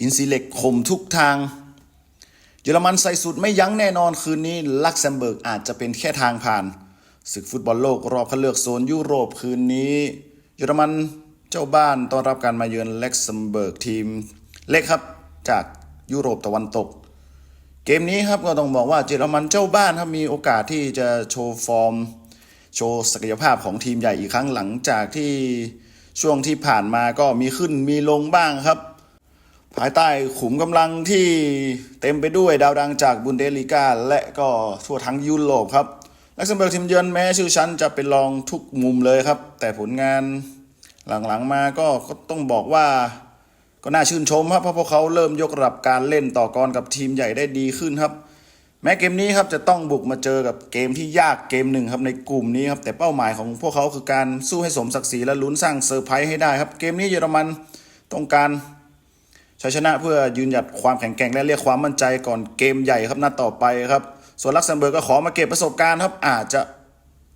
อินซีเล็กคมทุกทาง เยอรมันใส่สุดไม่ยั้งแน่นอนคืนนี้ลักเซมเบิร์กอาจจะเป็นแค่ทางผ่าน ศึกฟุตบอลโลกรอบคัดเลือกโซนยุโรปคืนนี้ เยอรมันเจ้าบ้านต้อนรับการมาเยือนลักเซมเบิร์กทีมเล็กครับจากยุโรปตะวันตก เกมนี้ครับก็ต้องบอกว่าเยอรมันเจ้าบ้านครับมีโอกาสที่จะโชว์ฟอร์ม โชว์ศักยภาพของทีมใหญ่อีกครั้งหลังจากที่ช่วงที่ผ่านมาก็มีขึ้นมีลงบ้างครับ ภายใต้ขุมกำลังที่เต็มไปด้วยดาวดังจากบุนเดสลีกาและก็ทั่วทั้งยุโรปครับลักเซมเบิร์กทีมเยือนแม้ชื่อชั้นจะเป็นรองทุกมุมเลยครับ แต่ผลงานหลังๆมาก็ก็ต้องบอกว่าก็น่าชื่นชมครับเพราะพวกเขาเริ่มยกระดับการเล่นต่อกรกับทีมใหญ่ได้ดีขึ้นครับ แม้เกมนี้ครับจะต้องบุกมาเจอกับเกมที่ยากเกมหนึ่งครับในกลุ่มนี้ครับแต่เป้าหมายของพวกเขาคือการสู้ให้สมศักดิ์ศรีและลุ้นสร้างเซอร์ไพรส์ให้ได้ครับ เกมนี้เยอรมันต้องการ ชัยชนะเพื่อยืนหยัดความแข็งแกร่งและเรียกความมั่นใจก่อนเกมใหญ่ครับนัดต่อไปครับ ส่วนลักเซมเบิร์กก็ขอมาเก็บประสบการณ์ครับ อาจจะ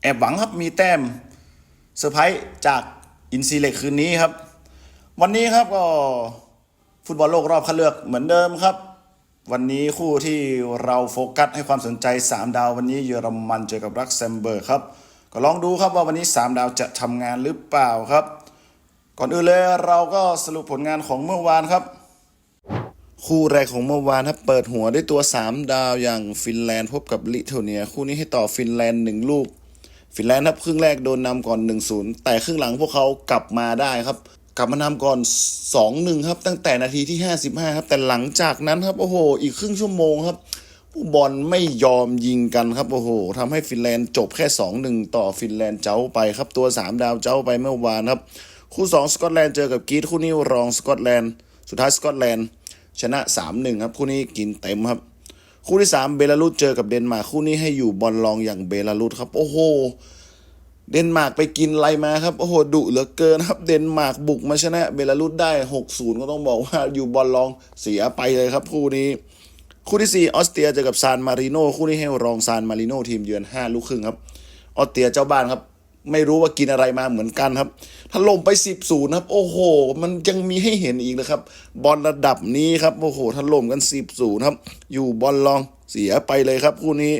แอบหวังครับมีแต้มเซอร์ไพรส์จากอินซีเล็กคืนนี้ครับ วันนี้ครับก็ฟุตบอลโลกรอบคัดเลือกเหมือนเดิมครับ วันนี้คู่ที่เราโฟกัสให้ความสนใจ 3 ดาววันนี้เยอรมันเจอกับรักเซมเบิร์กครับก็ลองดูครับว่าวันนี้ 3 ดาวจะทำงานหรือเปล่าครับ ก่อนอื่นเลยเราก็สรุปผลงานของเมื่อวานครับ คู่แรกของเมื่อวานครับเปิดหัวด้วยตัว 3 ดาวอย่างฟินแลนด์พบกับลิทัวเนีย คู่นี้ให้ต่อฟินแลนด์1ลูก ฟินแลนด์ครับครึ่งแรกโดนนำก่อน 1-0 แต่ครึ่งหลังพวกเขากลับมาได้ครับ กลับมานำก่อน 2-1 ครับ ตั้งแต่นาทีที่ 55 ครับ แต่หลังจากนั้นครับโอ้โห อีกครึ่งชั่วโมงครับ ผู้บอลไม่ยอมยิงกันครับโอ้โหทำให้ฟินแลนด์จบแค่ 2-1 ต่อฟินแลนด์เจ้าไปครับตัว 3 ดาวเจ้าไปเมื่อวานครับ คู่ 2 สกอตแลนด์เจอกับกรีซคู่นี้รองสกอตแลนด์สุดท้ายสกอตแลนด์ ชนะ 3-1 ครับ คู่นี้กินเต็มครับ คู่ที่ 3 เบลารุสเจอกับเดนมาร์กคู่นี้ให้อยู่บอลรองอย่างเบลารุสครับโอ้โหเดนมาร์กไปกินอะไรมาครับโอ้โหดุเหลือเกินครับ เดนมาร์กบุกมาชนะเบลารุสได้ 6-0 ก็ต้องบอกว่าอยู่บอลรองเสียไปเลยครับ คู่นี้ คู่ที่ 4 ออสเตรียเจอกับซานมาริโนคู่นี้ให้รองซานมาริโนทีมเยือน5ลูกครึ่งครับออสเตรียเจ้าบ้านครับ ไม่รู้ว่ากินอะไรมาเหมือนกันครับถล่มไป 10 0ครับ โอ้โห มันยังมีให้เห็นอีกนะครับ บอลระดับนี้ครับ โอ้โหถล่มกัน 10 0ครับ อยู่บอลรองเสียไปเลยครับ คู่นี้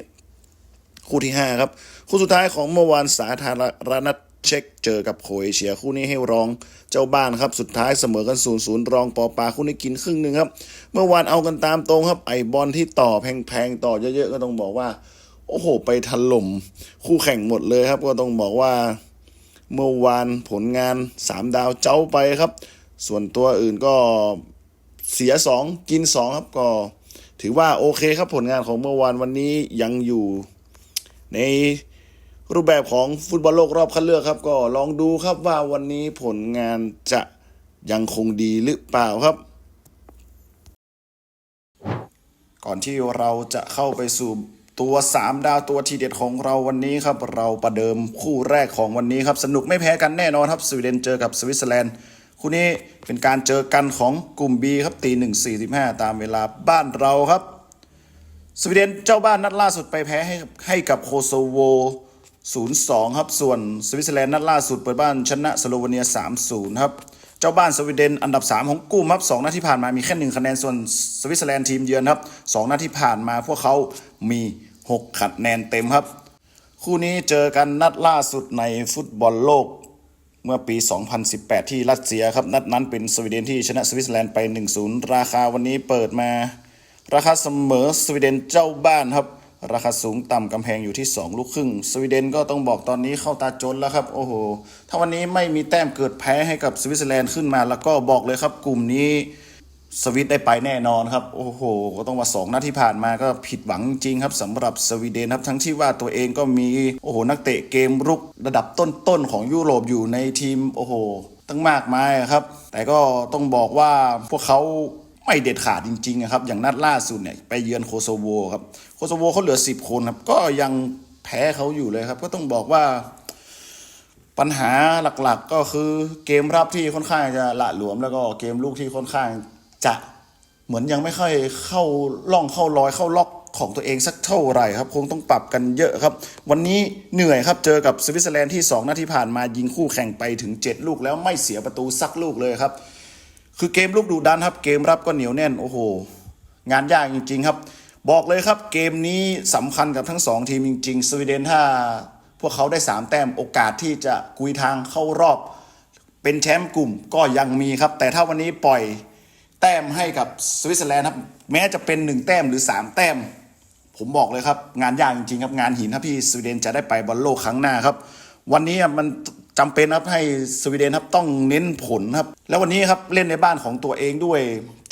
คู่ที่ 5 ครับ คู่สุดท้ายของเมื่อวานสาธารณรัฐเช็กเจอกับโครเอเชียคู่นี้ให้รองเจ้าบ้านครับ สุดท้ายเสมอกัน0ูนย์รองปอปาคู่นี้กินครึ่งหนึ่งครับ เมื่อวานเอากันตามตรงครับ ไอบอลที่ต่อแพงๆ ต่อเยอะๆ ก็ต้องบอกว่า โอ้โห ไปถล่มคู่แข่งหมดเลยครับ ก็ต้องบอกว่าเมื่อวานผลงาน 3 ดาวเจ้าไปครับ ส่วนตัวอื่นก็เสีย 2 กิน 2 ครับก็ ถือว่าโอเคครับผลงานของเมื่อวานวันนี้ยังอยู่ ในรูปแบบของฟุตบอลโลกรอบคัดเลือกครับ ก็ลองดูครับว่าวันนี้ผลงานจะยังคงดีหรือเปล่าครับ ก่อนที่เราจะเข้าไปสู่ ตัว 3 ดาวตัวทีเด็ดของเราวันนี้ครับ เราประเดิมคู่แรกของวันนี้ครับ สนุกไม่แพ้กันแน่นอนครับสวีเดนเจอกับสวิตเซอร์แลนด์คู่นี้เป็นการเจอกันของกลุ่ม B ครับตีหนึ่งสี่สิบห้าตามเวลาบ้านเราครับ สวีเดนเจ้าบ้านนัดล่าสุดไปแพ้ให้ให้กับโคโซโว 0-2 ครับ ส่วนสวิตเซอร์แลนด์นัดล่าสุดเปิดบ้านชนะสโลวีเนีย 3-0 ครับ เจ้าบ้านสวีเดนอันดับ 3 ของกลุ่มครับ2นัดที่ผ่านมามีแค่ 1 คะแนนส่วนสวิตเซอร์แลนด์ทีมเยือนครับ2นัดที่ผ่านมาพวกเขามี 6 คะแนนเต็มครับ คู่นี้เจอกันนัดล่าสุดในฟุตบอลโลกเมื่อปี 2018 ที่รัสเซียครับ นัดนั้นเป็นสวีเดนที่ชนะสวิตเซอร์แลนด์ไป 1-0 ราคาวันนี้เปิดมา ราคาเสมอสวีเดนเจ้าบ้านครับ ราคาสูงต่ำกำแพงอยู่ที่ 2 ลูกครึ่ง สวีเดนก็ต้องบอกตอนนี้เข้าตาจนแล้วครับ โอ้โห ถ้าวันนี้ไม่มีแต้มเกิดแพ้ให้กับสวิตเซอร์แลนด์ขึ้นมา แล้วก็บอกเลยครับ กลุ่มนี้สวิตได้ไปแน่นอนครับ โอ้โห ก็ต้องว่าสองนัดที่ผ่านมาก็ผิดหวังจริงครับสำหรับสวีเดนครับทั้งที่ว่าตัวเองก็มีโอ้โหนักเตะเกมรุกระดับต้นๆของยุโรปอยู่ในทีมโอ้โห ตั้งมากมายครับ แต่ก็ต้องบอกว่าพวกเขา ไม่เด็ดขาดจริงๆอะครับอย่างนัดล่าสุดเนี่ยไปเยือนโคโซโวครับโคโซโวเขาเหลือ 10 คนครับก็ยังแพ้เขาอยู่เลยครับ ก็ต้องบอกว่า ปัญหาหลักๆ ก็คือเกมรับที่ค่อนข้างจะละหลวม แล้วก็เกมลูกที่ค่อนข้างจะเหมือนยังไม่ค่อยเข้าล่องเข้ารอยเข้าล็อกของตัวเองสักเท่าไหร่ครับ คงต้องปรับกันเยอะครับ วันนี้เหนื่อยครับ เจอกับสวิตเซอร์แลนด์ที่ 2นัดที่ผ่านมายิงคู่แข่งไปถึง 7 ลูกแล้วไม่เสียประตูสักลูกเลยครับ คือเกมลุกดุดันครับ เกมรับก็เหนียวแน่นโอ้โห งานยากจริง ๆ ครับ บอกเลยครับเกมนี้สำคัญกับทั้งสองทีมจริง ๆ สวีเดนถ้าพวกเขาได้ 3 แต้มโอกาสที่จะกุยทางเข้ารอบ เป็นแชมป์กลุ่มก็ยังมีครับ แต่ถ้าวันนี้ปล่อยแต้มให้กับสวิตเซอร์แลนด์ครับ แม้จะเป็น 1 แต้มหรือ 3 แต้ม ผมบอกเลยครับ งานยากจริงๆครับงานหินถ้าพี่สวีเดนจะได้ไปบอลโลกครั้งหน้าครับ วันนี้มัน จำเป็นครับให้สวีเดนครับต้องเน้นผลครับ แล้ววันนี้ครับเล่นในบ้านของตัวเองด้วย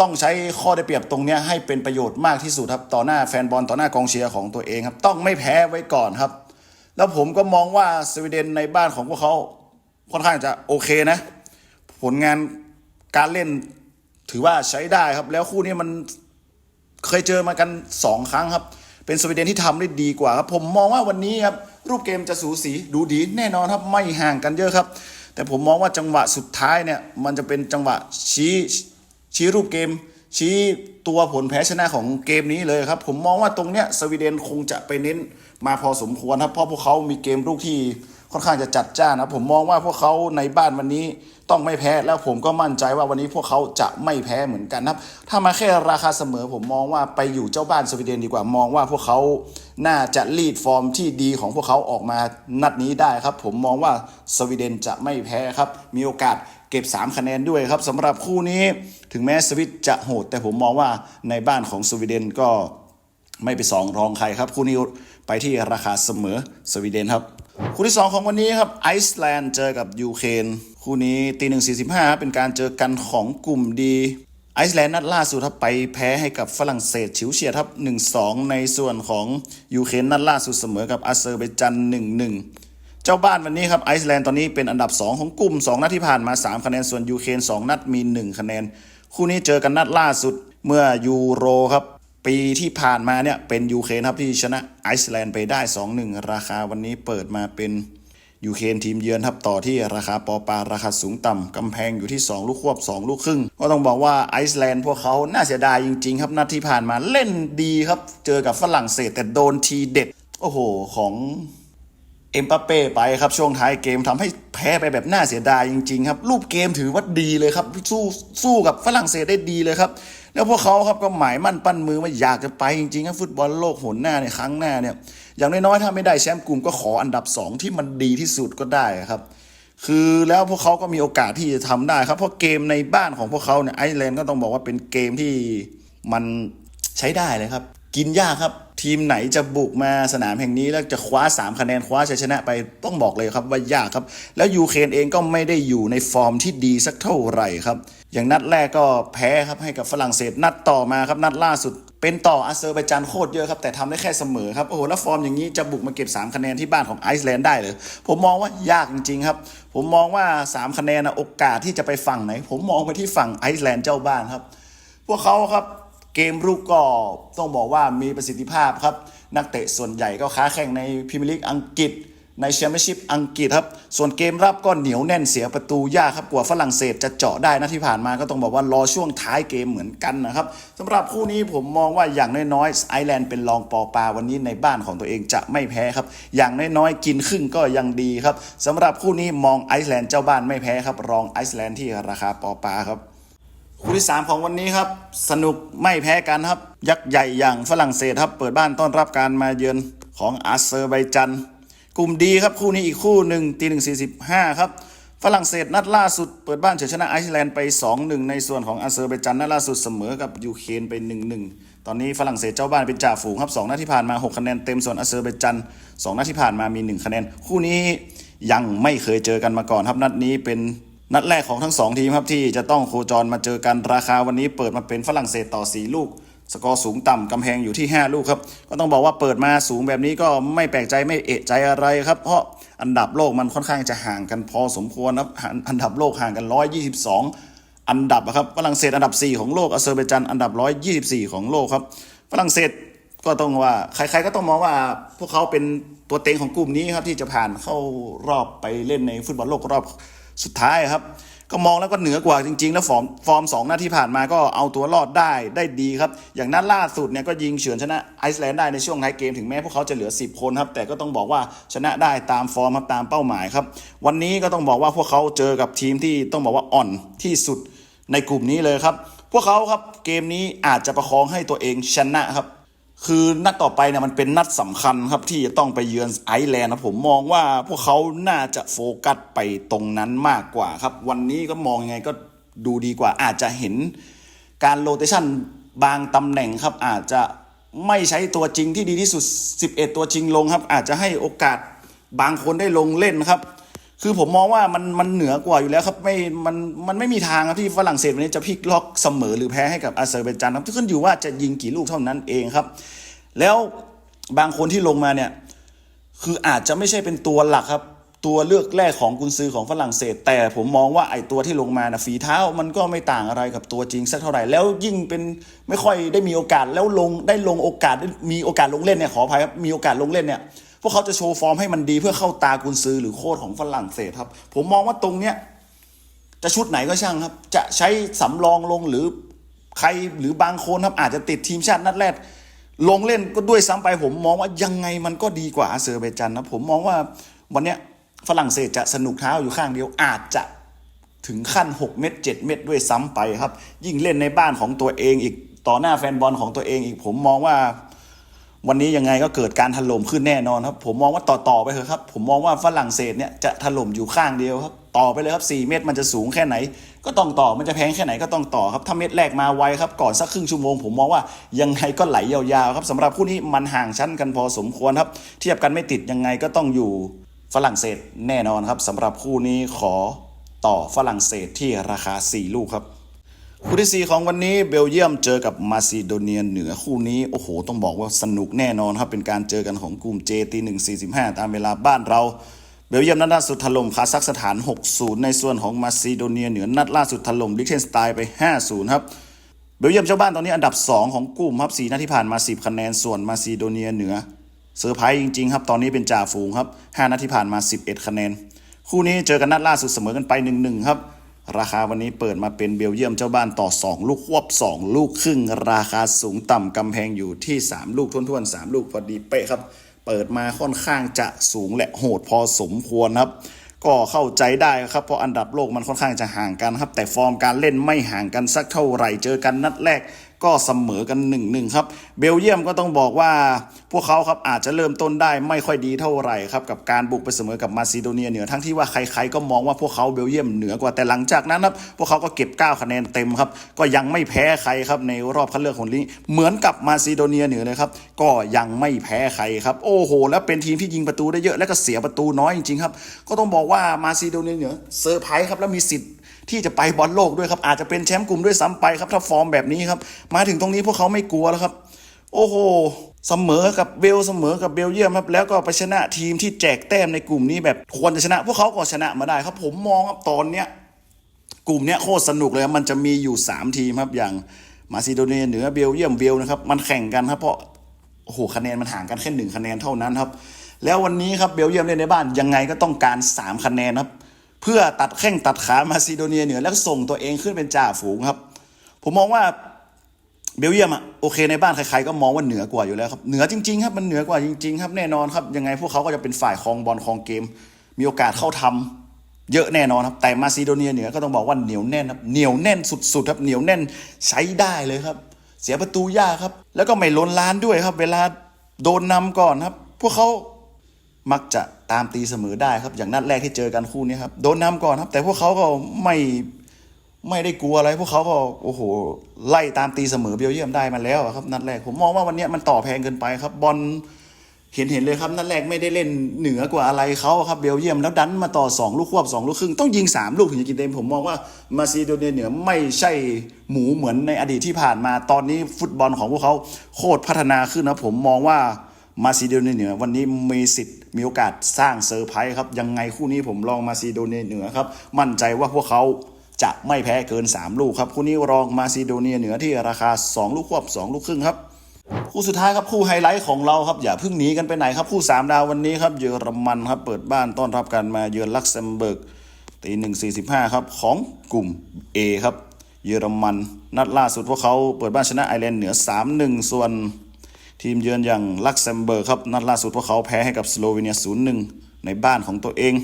ต้องใช้ข้อได้เปรียบตรงนี้ให้เป็นประโยชน์มากที่สุดครับต่อหน้าแฟนบอลต่อหน้ากองเชียร์ของตัวเองครับ ต้องไม่แพ้ไว้ก่อนครับ แล้วผมก็มองว่าสวีเดนในบ้านของพวกเขาค่อนข้างจะโอเคนะ ผลงานการเล่นถือว่าใช้ได้ครับ แล้วคู่นี้มันเคยเจอมากัน 2 ครั้งครับ เป็นสวีเดนที่ทำได้ดีกว่าครับผมมองว่าวันนี้ครับรูปเกมจะสูสีดูดีแน่นอนครับไม่ห่างกันเยอะครับ แต่ผมมองว่าจังหวะสุดท้ายเนี่ยมันจะเป็นจังหวะชี้ชี้รูปเกม ชี้ตัวผลแพ้ชนะของเกมนี้เลยครับผมมองว่าตรงเนี้ยสวีเดนคงจะไปเน้นมาพอสมควรครับเพราะพวกเขามีเกมลูกที่ ค่อนข้างจะจัดจ้านนะผมมองว่าพวกเขาในบ้านวันนี้ต้องไม่แพ้แล้วผมก็มั่นใจว่าวันนี้พวกเขาจะไม่แพ้เหมือนกันครับถ้ามาแค่ราคาเสมอ ผมมองว่าไปอยู่เจ้าบ้านสวีเดนดีกว่ามองว่าพวกเขาน่าจะรีดฟอร์มที่ดีของพวกเขาออกมานัดนี้ได้ครับ ผมมองว่าสวีเดนจะไม่แพ้ครับ มีโอกาสเก็บ 3 คะแนนด้วยครับสำหรับคู่นี้ถึงแม้สวิตจะโหด แต่ผมมองว่าในบ้านของสวีเดนก็ไม่ไปสองรองใครครับ คู่นี้ไปที่ราคาเสมอสวีเดนครับ คู่ที่ 2 ของวันนี้ครับไอซ์แลนด์เจอกับยูเครนคู่นี้ตีหนึ่งสี่สิบห้าเป็นการเจอกันของกลุ่มดีไอซ์แลนด์นัดล่าสุดครับไปแพ้ให้กับฝรั่งเศสฉิวเฉียดครับ1-2ในส่วนของยูเครนนัดล่าสุดเสมอกับอาเซอร์ไบจัน1-1เจ้าบ้านวันนี้ครับไอซ์แลนด์ตอนนี้เป็นอันดับ 2 ของกลุ่ม 2 นัดที่ผ่านมา 3 คะแนนส่วนยูเครน2นัดมี 1 คะแนน คู่นี้เจอกันนัดล่าสุดเมื่อยูโรครับ ปีที่ผ่านมาเนี่ยเป็นยูเครนครับที่ชนะไอซ์แลนด์ไปได้ 2-1 ราคาวันนี้เปิดมาเป็นยูเครนทีมเยือนครับต่อที่ราคาปอปาราคาสูงต่ำกำแพงอยู่ที่ 2 ลูกควบ 2 ลูกครึ่ง ก็ต้องบอกว่าไอซ์แลนด์พวกเขาน่าเสียดายจริง ๆ ครับนัดที่ผ่านมาเล่นดีครับ เจอกับฝรั่งเศสแต่โดนทีเด็ด โอ้โห ของเอ็มปาเป้ไปครับช่วงท้ายเกมทำให้แพ้ไปแบบน่าเสียดายจริง ๆ ครับ รูปเกมถือว่าดีเลยครับ สู้สู้กับฝรั่งเศสได้ดีเลยครับ แล้วพวกเขาครับก็หมายมั่นปั้นมือว่าอยากจะไปจริงๆครับฟุตบอลโลกหนหน้าในครั้งหน้าเนี่ยอย่างน้อยๆถ้าไม่ได้แชมป์กลุ่มก็ขออันดับ 2 ที่มันดีที่สุดก็ได้ครับ คือแล้วพวกเขาก็มีโอกาสที่จะทำได้ครับเพราะเกมในบ้านของพวกเขาเนี่ยไอร์แลนด์ก็ต้องบอกว่าเป็นเกมที่มันใช้ได้เลยครับ กินยากครับ ทีมไหนจะบุกมาสนามแห่งนี้แล้วจะคว้า 3 คะแนนคว้าชัยชนะไปต้องบอกเลยครับว่ายากครับ แล้วยูเครนเองก็ไม่ได้อยู่ในฟอร์มที่ดีสักเท่าไหร่ครับ อย่างนัดแรกก็แพ้ครับให้กับฝรั่งเศสนัดต่อมาครับนัดล่าสุด เป็นต่ออาเซอร์ไบจานโคตรเยอะครับแต่ทำได้แค่เสมอครับโอ้โหแล้วฟอร์มอย่างนี้จะบุกมาเก็บ 3 คะแนนที่บ้านของไอซ์แลนด์ได้เลยผมมองว่ายากจริงๆครับ ผมมองว่า 3 คะแนนนะโอกาสที่จะไปฝั่งไหน ผมมองไปที่ฝั่งไอซ์แลนด์เจ้าบ้านครับ พวกเขาครับ เกมรุกก็ต้องบอกว่ามีประสิทธิภาพครับ นักเตะส่วนใหญ่ก็ค้าแข่งในพรีเมียร์ลีกอังกฤษ ในแชมเปี้ยนชิพอังกฤษครับ ส่วนเกมรับก็เหนียวแน่นเสียประตูยากครับกว่าฝรั่งเศสจะเจาะได้นะที่ผ่านมาก็ต้องบอกว่ารอช่วงท้ายเกมเหมือนกันนะครับสำหรับคู่นี้ผมมองว่าอย่างน้อยๆไอร์แลนด์เป็นรองปอปาวันนี้ในบ้านของตัวเองจะไม่แพ้ครับ อย่างน้อยๆกินครึ่งก็ยังดีครับสำหรับคู่นี้มองไอซ์แลนด์เจ้าบ้านไม่แพ้ครับรองไอซ์แลนด์ที่ราคาปอปาครับ คู่ที่ 3 ของวันนี้ครับ สนุกไม่แพ้กันครับ ยักษ์ใหญ่อย่างฝรั่งเศสครับ เปิดบ้านต้อนรับการมาเยือนของอาเซอร์ไบจัน กลุ่มดีครับคู่นี้อีกคู่หนึ่งตีหนึ่งสี่สิบห้าครับฝรั่งเศสนัดล่าสุดเปิดบ้านเฉยชนะไอซ์แลนด์ไป 2-1 ในส่วนของอาเซอร์ไบจันนัดล่าสุดเสมอกับยูเครนไป 1-1 ตอนนี้ฝรั่งเศสเจ้าบ้านเป็นจ่าฝูงครับสองนัดที่ผ่านมา 6 คะแนนเต็มส่วนอาเซอร์ไบจันสองนัดที่ผ่านมามี 1 คะแนน คู่นี้ยังไม่เคยเจอกันมาก่อนครับนัดนี้เป็น นัดแรกของทั้งสองทีมครับที่จะต้องโคจรมาเจอกันราคาวันนี้เปิดมาเป็นฝรั่งเศสต่อ 4 ลูก สกอร์สูงต่ำกำแพงอยู่ที่ 5 ลูกครับ ก็ต้องบอกว่าเปิดมาสูงแบบนี้ก็ไม่แปลกใจไม่เอะใจอะไรครับ เพราะอันดับโลกมันค่อนข้างจะห่างกันพอสมควรครับอันดับโลกห่างกัน 122 อันดับอะครับฝรั่งเศสอันดับ 4 ของโลกอาเซอร์ไบจันอันดับ 124 ของโลกครับฝรั่งเศสก็ต้องว่าใครๆก็ต้องมองว่าพวกเขาเป็นตัวเต็งของกลุ่มนี้ครับที่จะผ่านเข้ารอบไปเล่นในฟุตบอลโลกรอบ สุดท้ายครับ ก็มองแล้วก็เหนือกว่าจริง ๆ แล้วฟอร์มฟอร์มสองหน้าที่ผ่านมาก็เอาตัวรอดได้ได้ดีครับ อย่างนัดล่าสุดเนี่ยก็ยิงเฉือนชนะไอซ์แลนด์ได้ในช่วงท้ายเกมถึงแม้พวกเขาจะเหลือ 10 คนครับแต่ก็ต้องบอกว่าชนะได้ตามฟอร์มครับตามเป้าหมายครับ วันนี้ก็ต้องบอกว่าพวกเขาเจอกับทีมที่ต้องบอกว่าอ่อนที่สุดในกลุ่มนี้เลยครับ พวกเขาครับเกมนี้อาจจะประคองให้ตัวเองชนะครับ คือนัดต่อไปเนี่ยมันเป็นนัดสำคัญครับที่จะต้องไปเยือนไอร์แลนด์นะผมมองว่าพวกเขาน่าจะโฟกัสไปตรงนั้นมากกว่าครับ วันนี้ก็มองยังไงก็ดูดีกว่า อาจจะเห็นการโรเตชันบางตำแหน่งครับ อาจจะไม่ใช้ตัวจริงที่ดีที่สุด 11 ตัวจริงลงครับ อาจจะให้โอกาสบางคนได้ลงเล่นครับ คือผมมองว่ามันมันเหนือกว่าอยู่แล้วครับไม่มันมันไม่มีทางครับที่ฝรั่งเศสวันนี้จะพลิกล็อกเสมอหรือแพ้ให้กับอาเซอร์ไบจานครับขึ้นอยู่ว่าจะยิงกี่ลูกเท่านั้นเองครับ แล้วบางคนที่ลงมาเนี่ยคืออาจจะไม่ใช่เป็นตัวหลักครับ ตัวเลือกแรกของกุนซือของฝรั่งเศส แต่ผมมองว่าไอ้ตัวที่ลงมานะฝีเท้ามันก็ไม่ต่างอะไรกับตัวจริงสักเท่าไหร่แล้วยิ่งเป็นไม่ค่อยได้มีโอกาสแล้วลงได้ลงโอกาสมีโอกาสลงเล่นเนี่ยขออภัยครับมีโอกาสลงเล่นเนี่ย พวกเขาจะโชว์ฟอร์มให้มันดีเพื่อเข้าตากุนซือหรือโค้ชของฝรั่งเศสครับ ผมมองว่าตรงเนี้ยจะชุดไหนก็ช่างครับ จะใช้สำรองลงหรือใครหรือบางคนครับอาจจะติดทีมชาตินัดแรกลงเล่นก็ด้วยซ้ำไป ผมมองว่ายังไงมันก็ดีกว่าอาเซอร์ไบจันนะผมมองว่าวันเนี้ยฝรั่งเศสจะสนุกเท้าอยู่ข้างเดียวอาจจะถึงขั้น 6 เม็ด7เม็ดด้วยซ้ำไปครับ ยิ่งเล่นในบ้านของตัวเองอีกต่อหน้าแฟนบอลของตัวเองอีกผมมองว่า วันนี้ยังไงก็เกิดการถล่มขึ้นแน่นอนครับ ผมมองว่าต่อต่อไปเถอะครับ ผมมองว่าฝรั่งเศสเนี่ยจะถล่มอยู่ข้างเดียวครับ ต่อไปเลยครับ 4 เมตรมันจะสูงแค่ไหน ก็ต้องต่อมันจะแพงแค่ไหนก็ต้องต่อครับถ้าเม็ดแรกมาไวครับก่อนสักครึ่งชั่วโมง ผมมองว่ายังไงก็ไหลยาวๆครับสำหรับคู่นี้มันห่างชั้นกันพอสมควรครับ เทียบกันไม่ติดยังไงก็ต้องอยู่ฝรั่งเศสแน่นอนครับสำหรับคู่นี้ขอต่อฝรั่งเศสที่ราคา 4 ลูกครับ คู่ที่สี่ของวันนี้เบลเยียมเจอกับมาซิโดเนียเหนือคู่นี้ โอ้โห ต้องบอกว่าสนุกแน่นอนครับ เป็นการเจอกันของกลุ่มเจตีหนึ่งสี่สิบห้าตามเวลาบ้านเรา เบลเยียมนัดล่าสุดถล่มคาซัคสถาน 6-0 ในส่วนของมาซิโดเนียเหนือนัดล่าสุดถล่มลิเทนสไตน์ไป 5-0 ครับเบลเยียมเจ้าบ้านตอนนี้อันดับ 2 ของกลุ่มครับ4นัดที่ผ่านมา 10 คะแนนส่วนมาซิโดเนียเหนือเซอร์ไพรส์จริงๆครับตอนนี้เป็นจ่าฝูงครับ5นัดที่ผ่านมา 11 คะแนน คู่นี้เจอกันนัดล่าสุดเสมอกันไป 1-1 ครับ ราคาวันนี้เปิดมาเป็นเบลเยียมเจ้าบ้านต่อ 2 ลูกควบ 2 ลูกครึ่ง ราคาสูงต่ำกำแพงอยู่ที่ 3 ลูกท้วนๆ 3 ลูกพอดีเป๊ะครับ เปิดมาค่อนข้างจะสูงและโหดพอสมควรครับ ก็เข้าใจได้ครับ เพราะอันดับโลกมันค่อนข้างจะห่างกันครับ แต่ฟอร์มการเล่นไม่ห่างกันสักเท่าไหร่เจอกันนัดแรก ก็เสมอกัน1นหนึ่งครับ เบลเยียมก็ต้องบอกว่าพวกเขาครับอาจจะเริ่มต้นได้ไม่ค่อยดีเท่าไหร่ครับกับการบุกไปเสมอกับมาซิโดเนียเหนือทั้งที่ว่าใครๆก็มองว่าพวกเขาเบลเยียมเหนือกว่าแต่หลังจากนั้นครับพวกเขาก็เก็บ 9 คะแนนเต็มครับก็ยังไม่แพ้ใครครับในรอบคัดเลือกของนี้เหมือนกับมาซิโดเนียเหนือเลยครับก็ยังไม่แพ้ใครครับโอ้โห แล้วเป็นทีมที่ยิงประตูได้เยอะและก็เสียประตูน้อยจริงๆครับก็ต้องบอกว่ามาซิโดเนียเหนือเซอร์ไพรส์ครับแล้วมีสิทธิ์ ที่จะไปบอลโลกด้วยครับ อาจจะเป็นแชมป์กลุ่มด้วยซ้ำไปครับถ้าฟอร์มแบบนี้ครับมาถึงตรงนี้พวกเขาไม่กลัวแล้วครับ โอ้โหเสมอกับเบลเสมอกับเบลเยียมครับแล้วก็ไปชนะทีมที่แจกแต้มในกลุ่มนี้แบบควรจะชนะ พวกเขาก็ชนะมาได้ครับ ผมมองครับตอนเนี้ยกลุ่มเนี้ยโคตรสนุกเลยมันจะมีอยู่ 3 ทีมครับอย่างมาซิโดเนียเหนือเบลเยียมเบลนะครับมันแข่งกันครับเพราะโอ้โหคะแนนมันห่างกันแค่หนึ่งคะแนนเท่านั้นครับ แล้ววันนี้ครับเบลเยียมเล่นในบ้านยังไงก็ต้องการ 3 คะแนนครับ เพื่อตัดแข้งตัดขามาซิโดเนียเหนือแล้วส่งตัวเองขึ้นเป็นจ่าฝูงครับ ผมมองว่าเบลเยียมอะโอเคในบ้านใครๆก็มองว่าเหนือกว่าอยู่แล้วครับเหนือจริงๆครับมันเหนือกว่าจริง ๆ ครับแน่นอนครับยังไงพวกเขาก็จะเป็นฝ่ายครองบอลครองเกม มีโอกาสเข้าทำเยอะแน่นอนครับ แต่มาซิโดเนียเหนือก็ต้องบอกว่าเหนียวแน่นครับเหนียวแน่นสุดๆครับเหนียวแน่นใช้ได้เลยครับ เสียประตูยากครับ แล้วก็ไม่ล้นล้านด้วยครับ เวลาโดนนำก่อนครับ พวกเขามักจะ ตามตีเสมอได้ครับ อย่างนัดแรกที่เจอกันคู่นี้ครับโดนนำก่อนครับ แต่พวกเขาก็ไม่ไม่ได้กลัวอะไร พวกเขาก็โอ้โห ไล่ตามตีเสมอเบลเยียมได้มาแล้วครับ นัดแรกผมมองว่าวันนี้มันต่อแพงเกินไปครับ บอลเห็นเห็นเลยครับนัดแรกไม่ได้เล่นเหนือกว่าอะไรเขาครับเบลเยียมแล้วดันมาต่อสองลูกควบสองลูกครึ่งต้องยิงสามลูกถึงจะกินเต็มผมมองว่ามาซิโดเนียเหนือไม่ใช่หมูเหมือนในอดีตที่ผ่านมาตอนนี้ฟุตบอลของพวกเขาโคตรพัฒนาขึ้นนะผมมองว่า มาซิโดเนียเหนือ วันนี้มีสิทธิ์มีโอกาสสร้างเซอร์ไพรส์ครับยังไงคู่นี้ผมลองมาซิโดเนียเหนือครับมั่นใจว่าพวกเขาจะไม่แพ้เกิน 3 ลูกครับคู่นี้รองมาซิโดเนียเหนือที่ราคา 2 ลูกควบ 2 ลูกครึ่งครับคู่สุดท้ายครับคู่ไฮไลท์ของเราครับอย่าเพิ่งหนีกันไปไหนครับคู่ 3 ดาววันนี้ครับเยอรมันครับเปิดบ้านต้อนรับกันมาเยือนลักเซมเบิร์กตีหนึ่งสี่สิบห้าครับของกลุ่ม A ครับ เยอรมัน นัดล่าสุดพวกเขาเปิดบ้านชนะไอร์แลนด์เหนือ 3-1 ส่วน ทีมเยือนอย่างลักเซมเบิร์กครับนัดล่าสุดพวกเขาแพ้ให้กับสโลวีเนีย 0-1 ในบ้านของตัวเอง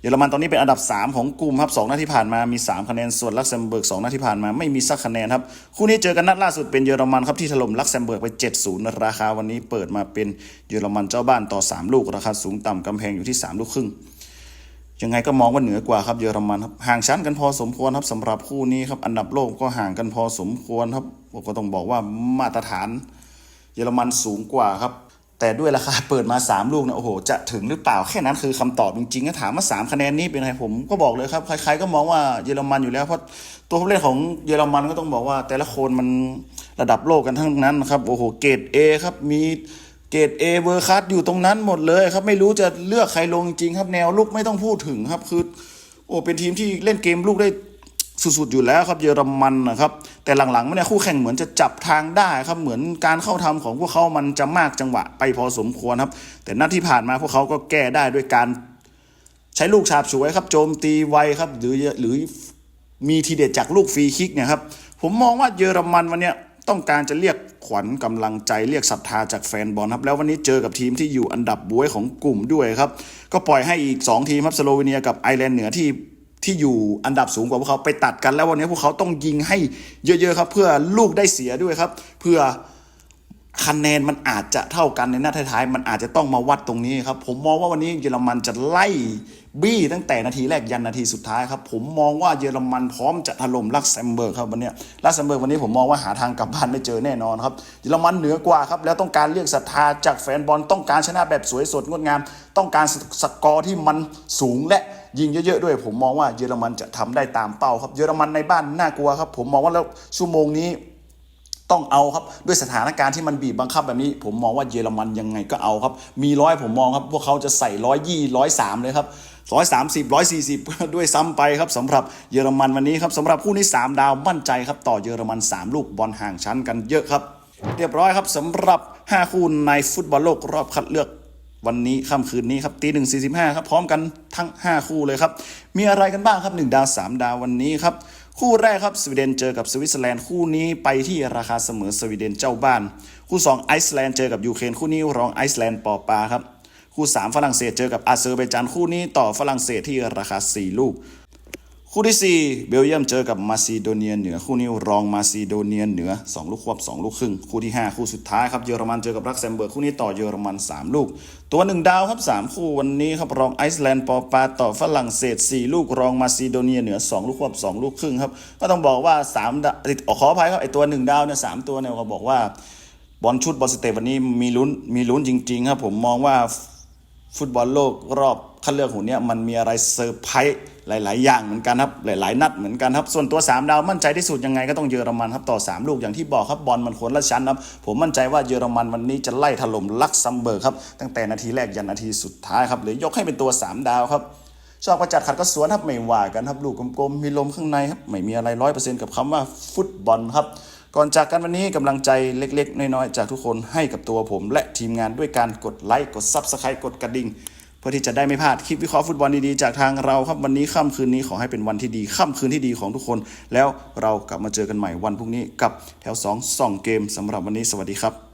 เยอรมันตอนนี้เป็นอันดับ 3 ของกลุ่มครับ2นัดที่ผ่านมามี 3 คะแนนส่วนลักเซมเบิร์ก2นัดที่ผ่านมาไม่มีสักคะแนนครับคู่นี้เจอกันนัดล่าสุดเป็นเยอรมันครับที่ถล่มลักเซมเบิร์กไป 7-0 ราคาวันนี้เปิดมาเป็นเยอรมันเจ้าบ้านต่อ 3 ลูกราคาสูงต่ำกำแพงอยู่ที่ 3 ลูกครึ่งยังไงก็มองว่าเหนือกว่าครับเยอรมันครับห่างชั้นกันพอสมควรครับสำหรับคู่นี้ครับอันดับโลกก็ห่างกันพอสมควรครับผมก็ต้องบอกว่ามาตรฐาน เยอรมันสูงกว่าครับ แต่ด้วยราคาเปิดมา 3 ลูกนี่ยโอ้โห จะถึงหรือเปล่าแค่นั้นคือคำตอบจริงๆ ถ้าถามว่า 3 คะแนนนี้เป็นไงผมก็บอกเลยครับ ใครๆก็มองว่าเยอรมันอยู่แล้วเพราะตัวผู้เล่นของเยอรมันก็ต้องบอกว่า แต่ละคนมันระดับโลกกันทั้งนั้นครับโอ้โหเกรด A ครับมีเกรด A เวอร์คัสอยู่ตรงนั้นหมดเลยครับไม่รู้จะเลือกใครลงจริงครับแนวลุกไม่ต้องพูดถึงครับคือโอ้เป็นทีมที่เล่นเกมลูกได้ สุดๆอยู่แล้วครับเยอรมันนะครับ แต่หลังๆเนี่ยคู่แข่งเหมือนจะจับทางได้ครับเหมือนการเข้าทำของพวกเขามันจะมากจังหวะไปพอสมควรครับ แต่นัดที่ผ่านมาพวกเขาก็แก้ได้ด้วยการ ใช้ลูกฉาบฉวยครับ โจมตีไวครับหรือหรือมีทีเด็ดจากลูกฟรีคิกเนี่ยครับผมมองว่าเยอรมันวันเนี้ยต้องการจะเรียกขวัญกำลังใจเรียกศรัทธาจากแฟนบอลครับ แล้ววันนี้เจอกับทีมที่อยู่อันดับบวยของกลุ่มด้วยครับ ก็ปล่อยให้อีก 2 ทีมครับสโลวีเนียกับไอร์แลนด์เหนือที่ ที่อยู่อันดับสูงกว่าพวกเขาไปตัดกันแล้ววันนี้พวกเขาต้องยิงให้เยอะๆครับ เพื่อลูกได้เสียด้วยครับ เพื่อคะแนนมันอาจจะเท่ากันในหน้าท้ายๆ มันอาจจะต้องมาวัดตรงนี้ครับ ผมมองว่าวันนี้เยอรมันจะไล่บี้ตั้งแต่นาทีแรกยันนาทีสุดท้ายครับ ผมมองว่าเยอรมันพร้อมจะถล่มลักเซมเบิร์กครับวันนี้ลักเซมเบิร์กวันนี้ผมมองว่าหาทางกลับบ้านไม่เจอแน่นอนครับเยอรมันเหนือกว่าครับแล้วต้องการเรียกศรัทธาจากแฟนบอลต้องการชนะแบบสวยสดงดงาม ต้องการสกอร์ที่มันสูงและ ยิงเยอะๆด้วย ผมมองว่าเยอรมันจะทำได้ตามเป้าครับ เยอรมันในบ้านน่ากลัวครับ ผมมองว่าแล้วชั่วโมงนี้ต้องเอาครับด้วยสถานการณ์ที่มันบีบบังคับแบบนี้ ผมมองว่าเยอรมันยังไงก็เอาครับ มีร้อยผมมองครับ พวกเขาจะใส่ร้อยยี่ร้อยสามเลยครับร้อยสามสิบร้อยสี่สิบด้วยซ้ำไปครับสำหรับเยอรมันวันนี้ครับสำหรับคู่นี้3ดาวมั่นใจครับต่อเยอรมัน3ลูกบอลห่างชั้นกันเยอะครับ เรียบร้อยครับสำหรับ 5 คู่ในฟุตบอลโลกรอบคัดเลือก วันนี้ค่ำคืนนี้ครับตีหนึ่งสี่สิบห้าครับพร้อมกันทั้ง 5 คู่เลยครับ มีอะไรกันบ้างครับ 1 ดาว 3 ดาววันนี้ครับ คู่แรกครับสวีเดนเจอกับสวิตเซอร์แลนด์คู่นี้ไปที่ราคาเสมอสวีเดนเจ้าบ้าน คู่2ไอซ์แลนด์เจอกับยูเครนคู่นี้รองไอซ์แลนด์ปอปาครับคู่ 3 ฝรั่งเศสเจอกับอาเซอร์ไบจานคู่นี้ต่อฝรั่งเศสที่ราคา 4 ลูก คู่ที่ 4 เบลเยียมเจอกับมาซิโดเนียเหนือ คู่นี้รองมาซิโดเนียเหนือ 2 ลูกควบ 2 ลูกครึ่ง คู่ที่ 5 คู่สุดท้ายครับเยอรมันเจอกับรักเซมเบิร์กคู่นี้ต่อเยอรมัน 3 ลูก ตัว 1 ดาวครับ 3 คู่วันนี้ครับรองไอซ์แลนด์ปอปาต่อฝรั่งเศส 4 ลูกรองมาซิโดเนียเหนือ 2 ลูกควบ 2 ลูกครึ่งครับก็ต้องบอกว่า3ดาวอ๋อขออภัยครับไอตัว 1 ดาวเนี่ยสตัวเนี่ยก็บอกว่าบอลชุดบอลสเตปวันนี้มีลุ้นมีลุ้นจริง ๆ ครับผมมองว่าฟุตบอลโลกรอบ คัดเลือกหุ่นเนี้ยมันมีอะไรเซอร์ไพรส์หลาย ๆ อย่างเหมือนกันครับหลาย ๆ นัดเหมือนกันครับส่วนตัว 3 ดาวมั่นใจที่สุดยังไงก็ต้องเยอรมันครับต่อ 3 ลูกอย่างที่บอกครับบอลมันคนละชั้นครับผมมั่นใจว่าเยอรมันวันนี้จะไล่ถล่มลักซัมเบิร์กครับตั้งแต่นาทีแรกยันนาทีสุดท้ายครับหรือยกให้เป็นตัว 3 ดาวครับชอบประจัดขัดก็สวนครับไม่ว่ากันครับลูกกลมๆมีลมข้างในครับไม่มีอะไรร้อยเปอร์เซ็นต์กับคำว่าฟุตบอลครับก่อนจากกันวันนี้กำลังใจเล็ก ๆ น้อย ๆ จากทุกคนให้กับตัวผม และทีมงานด้วยการกดไลค์กดซับสไครต์กดกระดิ่ง เพื่อที่จะได้ไม่พลาดคลิปวิเคราะห์ฟุตบอลดีๆจากทางเราครับวันนี้ค่ำคืนนี้ขอให้เป็นวันที่ดีค่ำคืนที่ดีของทุกคน แล้วเรากลับมาเจอกันใหม่วันพรุ่งนี้กับแถว2 2เกมสำหรับวันนี้สวัสดีครับ